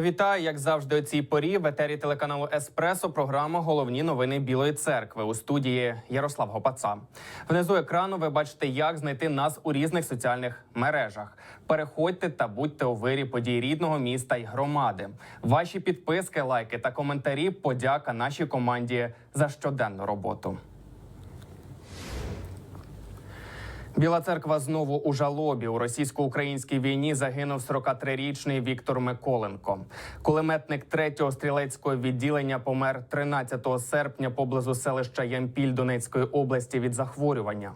Вітаю, як завжди, у цій порі в етері телеканалу Еспресо. Програма Головні новини Білої церкви у студії Ярослав Гопаца. Внизу екрану ви бачите, як знайти нас у різних соціальних мережах. Переходьте та будьте у вирі подій рідного міста й громади. Ваші підписки, лайки та коментарі. Подяка нашій команді за щоденну роботу. Біла церква знову у жалобі у російсько-українській війні загинув 43-річний Віктор Миколенко. Кулеметник 3-го стрілецького відділення помер 13 серпня поблизу селища Ямпіль Донецької області від захворювання.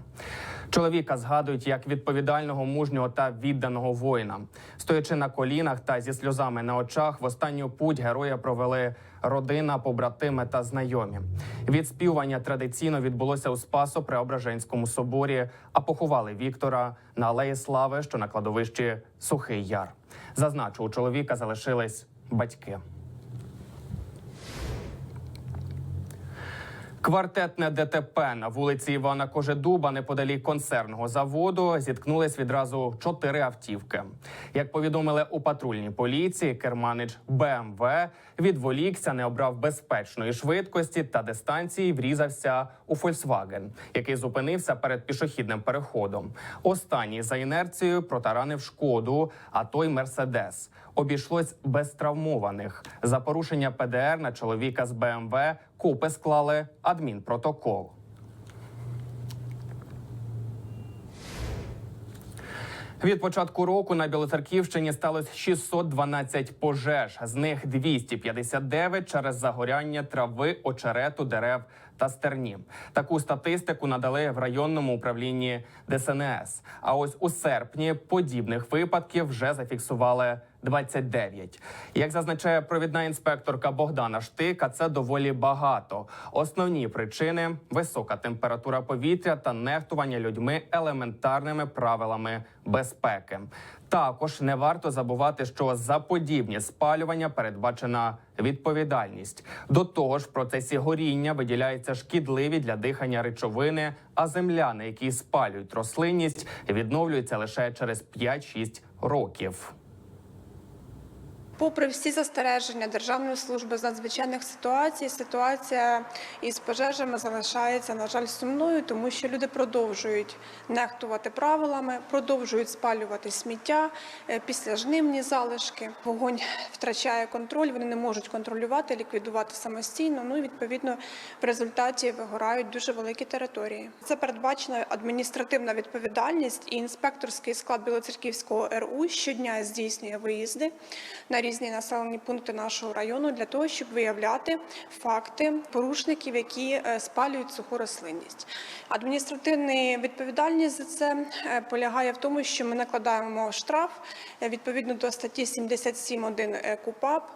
Чоловіка згадують як відповідального, мужнього та відданого воїна. Стоячи на колінах та зі сльозами на очах, в останню путь героя провели родина, побратими та знайомі. Відспівання традиційно відбулося у Спасо Преображенському соборі, а поховали Віктора на алеї Слави, що на кладовищі Сухий Яр. Зазначу, у чоловіка залишились батьки. Квартетне ДТП на вулиці Івана Кожедуба неподалік консервного заводу зіткнулись відразу чотири автівки. Як повідомили у патрульній поліції, керманич БМВ відволікся, не обрав безпечної швидкості та дистанції. Врізався у Фольксваген, який зупинився перед пішохідним переходом. Останній за інерцією протаранив шкоду, а той Мерседес. Обійшлось без травмованих. За порушення ПДР на чоловіка з БМВ купи склали адмінпротокол. Від початку року на Білоцерківщині сталося 612 пожеж. З них 259 через загоряння трави, очерету, дерев та стерні. Таку статистику надали в районному управлінні ДСНС. А ось у серпні подібних випадків вже зафіксували 29. Як зазначає провідна інспекторка Богдана Штика, це доволі багато. Основні причини висока температура повітря та нехтування людьми елементарними правилами безпеки. Також не варто забувати, що за подібні спалювання передбачена відповідальність. До того ж, в процесі горіння виділяються шкідливі для дихання речовини, а земляни, які спалюють рослинність, відновлюються лише через 5-6 років. Попри всі застереження Державної служби з надзвичайних ситуацій, ситуація із пожежами залишається, на жаль, сумною, тому що люди продовжують нехтувати правилами, продовжують спалювати сміття, е, післяжнивні залишки. Вогонь втрачає контроль, вони не можуть контролювати, ліквідувати самостійно. Ну і відповідно в результаті вигорають дуже великі території. Це передбачена адміністративна відповідальність і інспекторський склад Білоцерківського РУ щодня здійснює виїзди на різні населені пункти нашого району для того, щоб виявляти факти порушників, які е, спалюють суху рослинність. Адміністративна відповідальність за це е, полягає в тому, що ми накладаємо штраф е, відповідно до статті 77.1 КУПАП,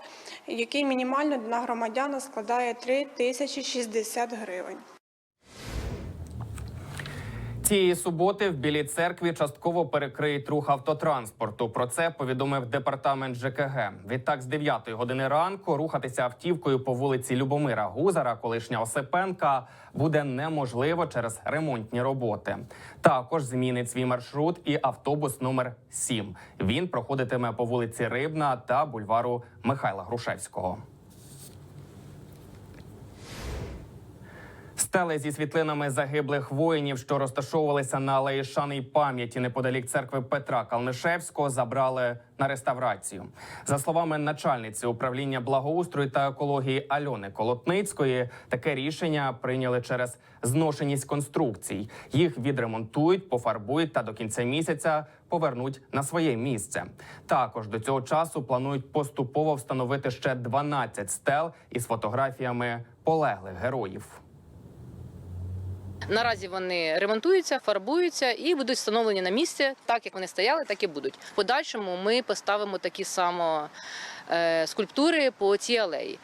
який мінімально для громадяна складає 3 тисячі 60 гривень. Цієї суботи в Білій церкві частково перекриють рух автотранспорту. Про це повідомив департамент ЖКГ. Відтак, з 9 години ранку рухатися автівкою по вулиці Любомира Гузара, колишня Осипенка, буде неможливо через ремонтні роботи. Також змінить свій маршрут і автобус номер 7. Він проходитиме по вулиці Рибна та бульвару Михайла Грушевського. Стели зі світлинами загиблих воїнів, що розташовувалися на алеї шани й пам'яті неподалік церкви Петра Калнишевського, забрали на реставрацію. За словами начальниці управління благоустрою та екології Альони Колотницької, таке рішення прийняли через зношеність конструкцій. Їх відремонтують, пофарбують та до кінця місяця повернуть на своє місце. Також до цього часу планують поступово встановити ще 12 стел із фотографіями полеглих героїв. Наразі вони ремонтуються, фарбуються і будуть встановлені на місці, так як вони стояли, так і будуть. В подальшому ми поставимо такі само е, скульптури по цій алеї.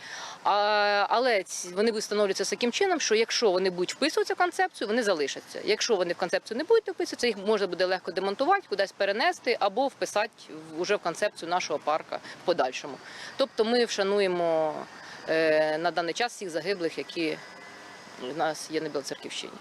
Але вони будуть встановлюватися таким чином, що якщо вони будуть вписуватися в концепцію, вони залишаться. Якщо вони в концепцію не будуть вписуватися, їх можна буде легко демонтувати, кудись перенести або вписати в- уже в концепцію нашого парка в подальшому. Тобто ми вшануємо е, на даний час всіх загиблих, які в нас є на Білоцерківщині.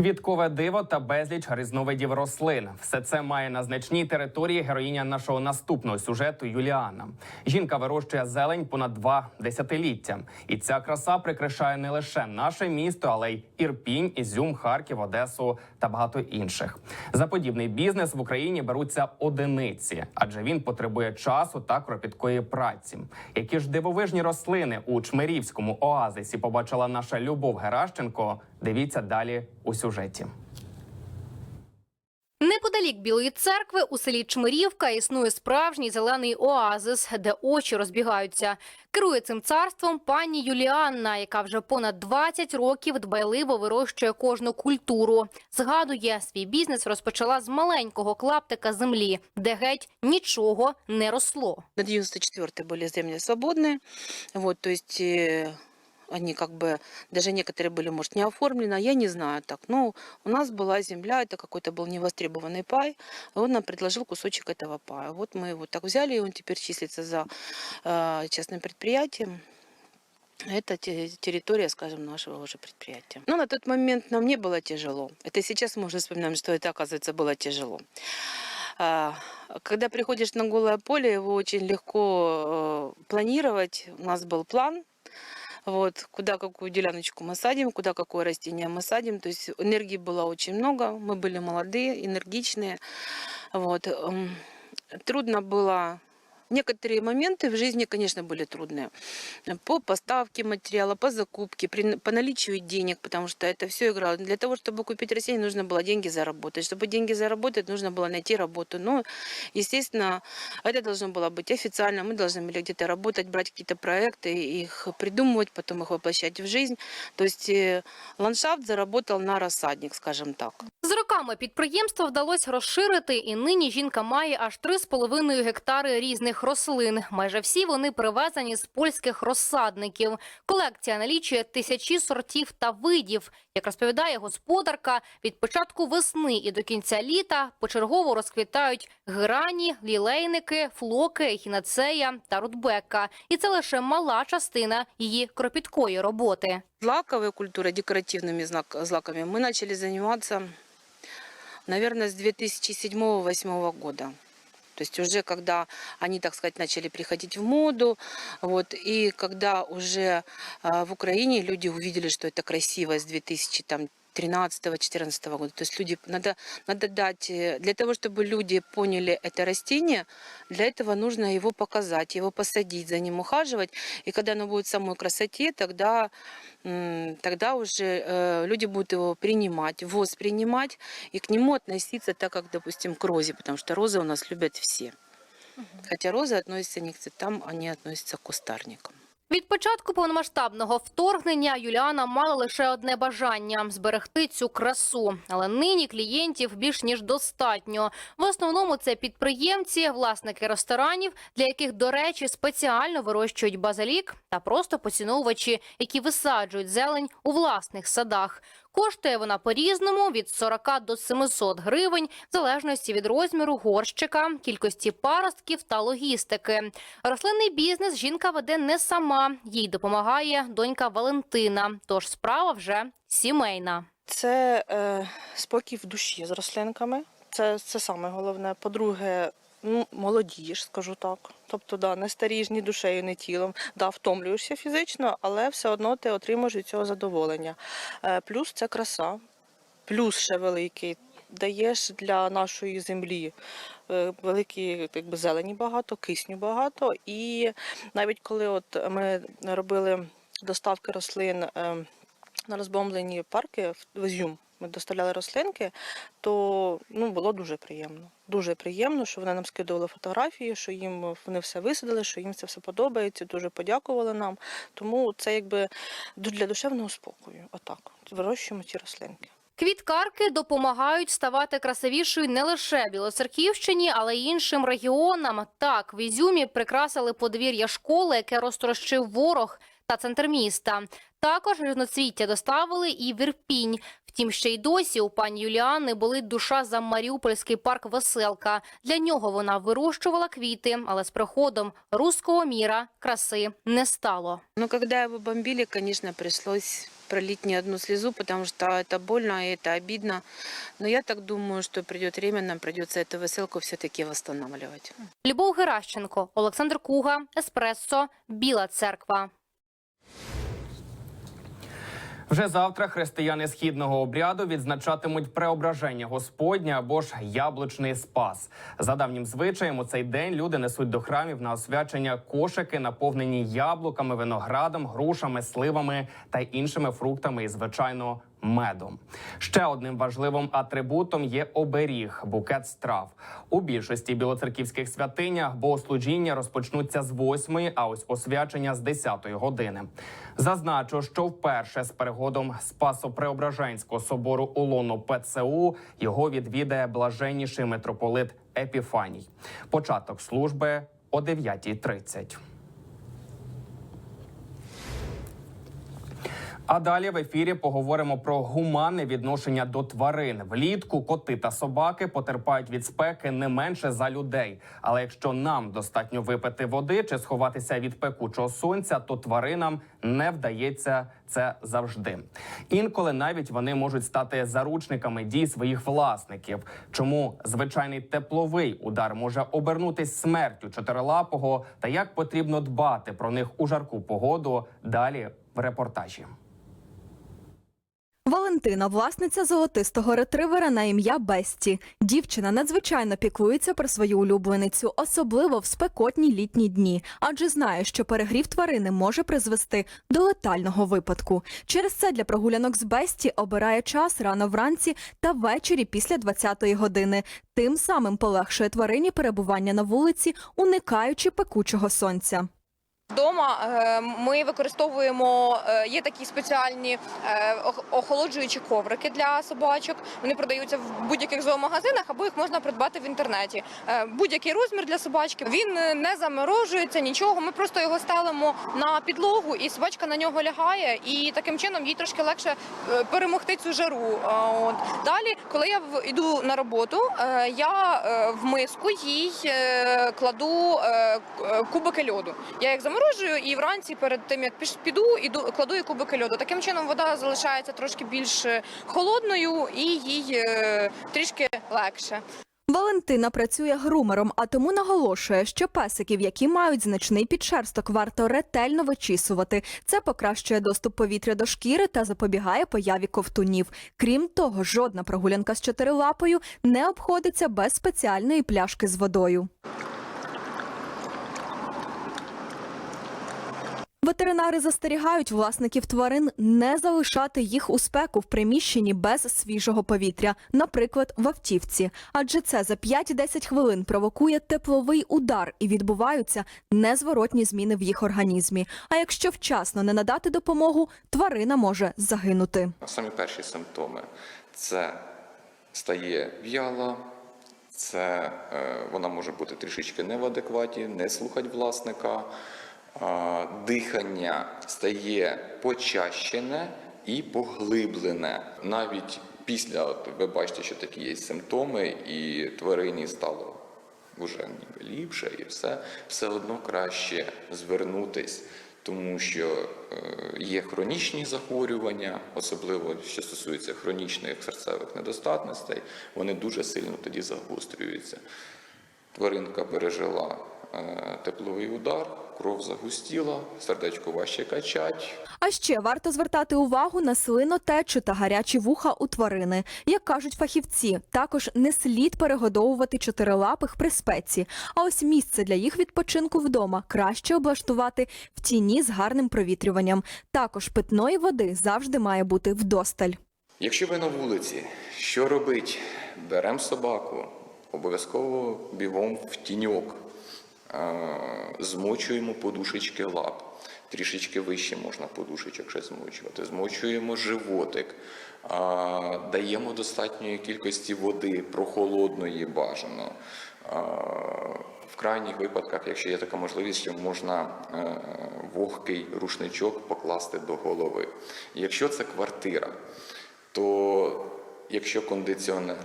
Квіткове диво та безліч різновидів рослин. Все це має на значній території героїня нашого наступного сюжету Юліана. Жінка вирощує зелень понад два десятиліття, і ця краса прикрашає не лише наше місто, але й Ірпінь, Ізюм, Харків, Одесу та багато інших. За подібний бізнес в Україні беруться одиниці, адже він потребує часу та кропіткої праці. Які ж дивовижні рослини у Чмирівському оазисі побачила наша Любов Геращенко. Дивіться далі у сюжеті. Неподалік Білої церкви у селі Чмирівка існує справжній зелений оазис, де очі розбігаються. Керує цим царством пані Юліанна, яка вже понад 20 років дбайливо вирощує кожну культуру. Згадує, свій бізнес розпочала з маленького клаптика землі, де геть нічого не росло. На 94 были земли свободные, вот, то есть э, они как бы, даже некоторые были, может, не оформлены, а я не знаю так. Но у нас была земля, это какой-то был невостребованный пай, и он нам предложил кусочек этого пая. Вот мы его так взяли, и он теперь числится за э, частным предприятием. Это те- территория, скажем, нашего уже предприятия. Но на тот момент нам не было тяжело. Это сейчас мы уже вспоминаем, что это, оказывается, было тяжело. А, Когда приходишь на голое поле, его очень легко э, планировать. У нас был план, вот, куда какую деляночку мы садим, куда какое растение мы садим. То есть энергии было очень много, мы были молодые, энергичные. Вот. эм, Трудно было Некоторые моменты в жизни, конечно, были трудные. По поставке материала, по закупке, при, по наличию денег, потому что это все играло. Для того, чтобы купить растение, нужно было деньги заработать. Чтобы деньги заработать, нужно было найти работу. Но, естественно, это должно было быть официально. Мы должны были где-то работать, брать какие-то проекты, их придумывать, потом их воплощать в жизнь. То есть э, ландшафт заработал на рассадник, скажем так. Роками підприємство вдалося розширити, і нині жінка має аж 3,5 гектари різних рослин. Майже всі вони привезені з польських розсадників. Колекція налічує тисячі сортів та видів. Як розповідає господарка, від початку весни і до кінця літа почергово розквітають грані, лілейники, флоки, ехінацея та рудбека. І це лише мала частина її кропіткої роботи. Злаковой культурой, декоративными злаками мы начали заниматься, наверное, с 2007-2008 года. То есть уже когда они, так сказать, начали приходить в моду, вот, и когда уже а, в Украине люди увидели, что это красиво с 2000 там, 13-14 года. То есть люди, надо, надо дать, э, для того, чтобы люди поняли это растение, для этого нужно его показать, его посадить, за ним ухаживать. И когда оно будет в самой красоте, тогда, тогда уже э, люди будут его принимать, воспринимать и к нему относиться так, как, допустим, к розе, потому что розы у нас любят все. Хотя розы относятся не к цветам, они относятся к кустарникам. Від початку повномасштабного вторгнення Юліана мала лише одне бажання зберегти цю красу. Але нині клієнтів більш ніж достатньо. В основному це підприємці, власники ресторанів, для яких, до речі, спеціально вирощують базилік та просто поціновувачі, які висаджують зелень у власних садах. Коштує вона по-різному від 40 до 700 гривень, в залежності від розміру горщика, кількості паростків та логістики. Рослинний бізнес жінка веде не сама. Їй допомагає донька Валентина. Тож справа вже сімейна. Це е, спокій в душі з рослинками. Це, це саме головне. По-друге, молодієш, скажу так. Тобто, да, не старієш ні душею, ні тілом. Да, втомлюєшся фізично, але все одно ти отримуєш від цього задоволення. Е, плюс це краса, плюс ще великий. Даєш для нашої землі е, великі якби, зелені багато, кисню багато. І навіть коли от ми робили доставки рослин. е, на розбомблені парки в- в Ізюм ми доставляли рослинки, то ну, було дуже приємно. Дуже приємно, що вони нам скидували фотографії, що їм вони все висадили, що їм це все подобається, дуже подякували нам. Тому це якби для душевного спокою. Отак. Вирощуємо ці рослинки. Квіткарки допомагають ставати красивішою не лише Білоцерківщині, але й іншим регіонам. Так, в Ізюмі прикрасили подвір'я школи, яке розтрощив ворог та центр міста. Також різноцвіття доставили і в Ірпінь. Втім, ще й досі у пані Юліани болить душа за Маріупольський парк Веселка. Для нього вона вирощувала квіти, але з приходом руського міра краси не стало. Но когда его бомбили, конечно, пришлось пролить ни одну слезу, потому что это больно и это обидно. Но я так думаю, что придет время, нам придется эту веселку все-таки восстанавливать. Любов Геращенко, Олександр Куга, Еспресо, Біла Церква. Вже завтра християни східного обряду відзначатимуть преображення Господня або ж яблучний спас. За давнім звичаєм у цей день люди несуть до храмів на освячення кошики, наповнені яблуками, виноградом, грушами, сливами та іншими фруктами і звичайно. Медом ще одним важливим атрибутом є оберіг букет страв. У більшості білоцерківських святинях богослужіння розпочнуться з 8, а ось освячення з 10 години. Зазначу, що вперше з перегодом Спасо-Преображенського собору у лоно ПЦУ його відвідає блаженніший митрополит Епіфаній. Початок служби о 9.30. А далі в ефірі поговоримо про гуманне відношення до тварин. Влітку коти та собаки потерпають від спеки не менше за людей. Але якщо нам достатньо випити води чи сховатися від пекучого сонця, то тваринам не вдається це завжди. Інколи навіть вони можуть стати заручниками дій своїх власників. Чому звичайний тепловий удар може обернутись смертю чотирилапого, та як потрібно дбати про них у жарку погоду? Далі в репортажі. Валентина, власниця золотистого ретривера на ім'я Бесті. Дівчина надзвичайно піклується про свою улюбленицю, особливо в спекотні літні дні, адже знає, що перегрів тварини може призвести до летального випадку. Через це для прогулянок з Бесті обирає час рано вранці та ввечері після 20-ї години. Тим самим полегшує тварині перебування на вулиці, уникаючи пекучого сонця. Вдома е, ми використовуємо е, є такі спеціальні е, охолоджуючі коврики для собачок. Вони продаються в будь-яких зоомагазинах або їх можна придбати в інтернеті. Будь-який розмір для собачки. Він не заморожується нічого. Ми просто його ставимо на підлогу, і собачка на нього лягає, і таким чином їй трошки легше перемогти цю жару. От далі, коли я йду на роботу, я в миску їй кладу кубики льоду. Я їх заморожую і вранці перед тим як піду, іду кладу їй кубики льоду. Таким чином вода залишається трошки більш е, холодною і їй е, трішки легше. Валентина працює грумером, а тому наголошує, що песиків, які мають значний підшерсток, варто ретельно вичісувати. Це покращує доступ повітря до шкіри та запобігає появі ковтунів. Крім того, жодна прогулянка з чотирилапою не обходиться без спеціальної пляшки з водою. Ветеринари застерігають власників тварин не залишати їх у спеку в приміщенні без свіжого повітря, наприклад, в автівці. Адже це за 5-10 хвилин провокує тепловий удар і відбуваються незворотні зміни в їх організмі. А якщо вчасно не надати допомогу, тварина може загинути. Самі перші симптоми це стає в'яла, це е, вона може бути трішечки не в адекваті, не слухати власника. Дихання стає почащене і поглиблене. Навіть після, от ви бачите, що такі є симптоми, і тварині стало вже ніби ліпше і все, все одно краще звернутись, тому що е, є хронічні захворювання, особливо що стосується хронічних серцевих недостатностей, вони дуже сильно тоді загострюються. Тваринка пережила тепловий удар, кров загустіла, сердечко важче качать, А ще варто звертати увагу на слинотечу та гарячі вуха у тварини. Як кажуть фахівці, також не слід перегодовувати чотирилапих при спеці. А ось місце для їх відпочинку вдома краще облаштувати в тіні з гарним провітрюванням. Також питної води завжди має бути вдосталь. Якщо ви на вулиці, що робить? Беремо собаку, обов'язково бігом в тіньок, Е, змочуємо подушечки лап. Трішечки вище можна подушечок ще змочувати. Змочуємо животик, даємо достатньої кількості води, прохолодної бажано. В крайніх випадках, якщо є така можливість, що можна е, вогкий рушничок покласти до голови. Якщо це квартира, то якщо кондиціонер,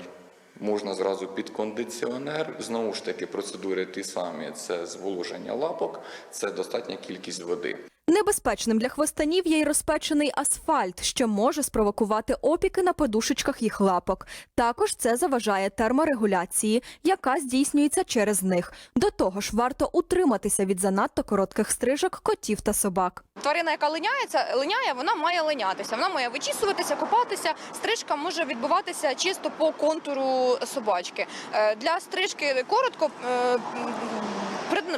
можна зразу під кондиціонер. Знову ж таки, процедури ті самі: це зволоження лапок, це достатня кількість води. Небезпечним для хвостанів є й розпечений асфальт, що може спровокувати опіки на подушечках їх лапок. Також це заважає терморегуляції, яка здійснюється через них. До того ж, варто утриматися від занадто коротких стрижок котів та собак. Тварина, яка линяється, линяє, вона має линятися. Вона має вичісуватися, купатися. Стрижка може відбуватися чисто по контуру собачки. Е, Для стрижки коротко е,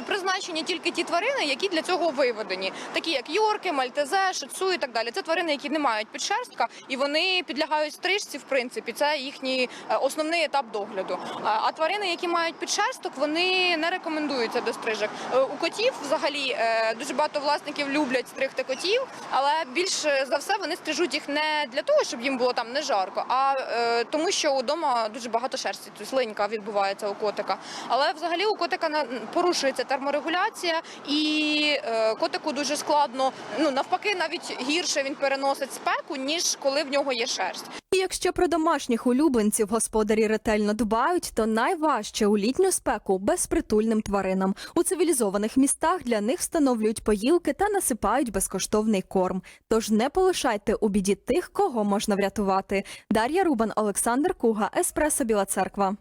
призначені тільки ті тварини, які для цього виведені, такі як йорки, мальтезе, шицу і так далі. Це тварини, які не мають підшерстка, і вони підлягають стрижці. В принципі, це їхній е, основний етап догляду. А а тварини, які мають підшерсток, вони не рекомендуються до стрижок. Е, У котів взагалі е, дуже багато власників люблять стригти котів, але більше за все вони стрижуть їх не для того, щоб їм було там не жарко, а е, тому, що вдома дуже багато шерсті, тобто линька відбувається у котика. Але взагалі у котика порушується терморегуляція, і е, котику дуже складно, ну навпаки, навіть гірше він переносить спеку, ніж коли в нього є шерсть. І якщо про домашніх улюбленців господарі ретельно дбають, то найважче у літню спеку безпритульним тваринам. У цивілізованих містах для них встановлюють поїлки та насипають безкоштовний корм. Тож не полишайте у біді тих, кого можна врятувати. Дар'я Рубан, Олександр Куга, Еспресо Біла Церква.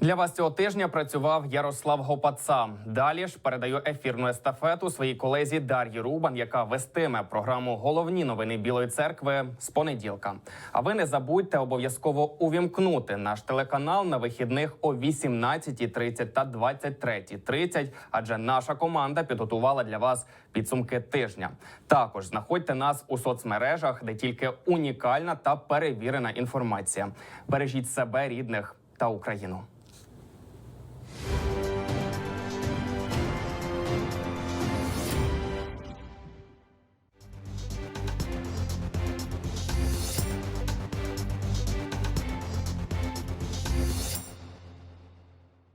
Для вас цього тижня працював Ярослав Гопаца. Далі ж передаю ефірну естафету своїй колезі Дар'ї Рубан, яка вестиме програму Головні новини Білої церкви з понеділка. А ви не забудьте обов'язково увімкнути наш телеканал на вихідних о 18.30 та 23.30, адже наша команда підготувала для вас підсумки тижня. Також знаходьте нас у соцмережах, де тільки унікальна та перевірена інформація. Бережіть себе, рідних та Україну.